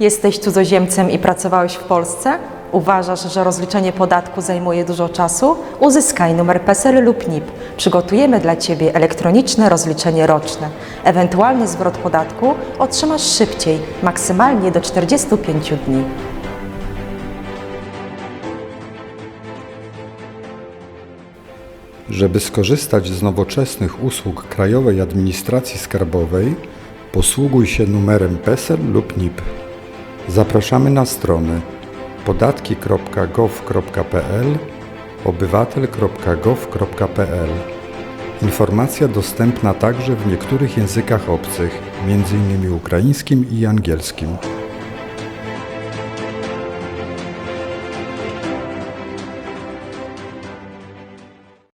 Jesteś cudzoziemcem i pracowałeś w Polsce? Uważasz, że rozliczenie podatku zajmuje dużo czasu? Uzyskaj numer PESEL lub NIP. Przygotujemy dla Ciebie elektroniczne rozliczenie roczne. Ewentualny zwrot podatku otrzymasz szybciej, maksymalnie do 45 dni. Żeby skorzystać z nowoczesnych usług Krajowej Administracji Skarbowej, posługuj się numerem PESEL lub NIP. Zapraszamy na strony podatki.gov.pl obywatel.gov.pl Informacja dostępna także w niektórych językach obcych, m.in. ukraińskim i angielskim.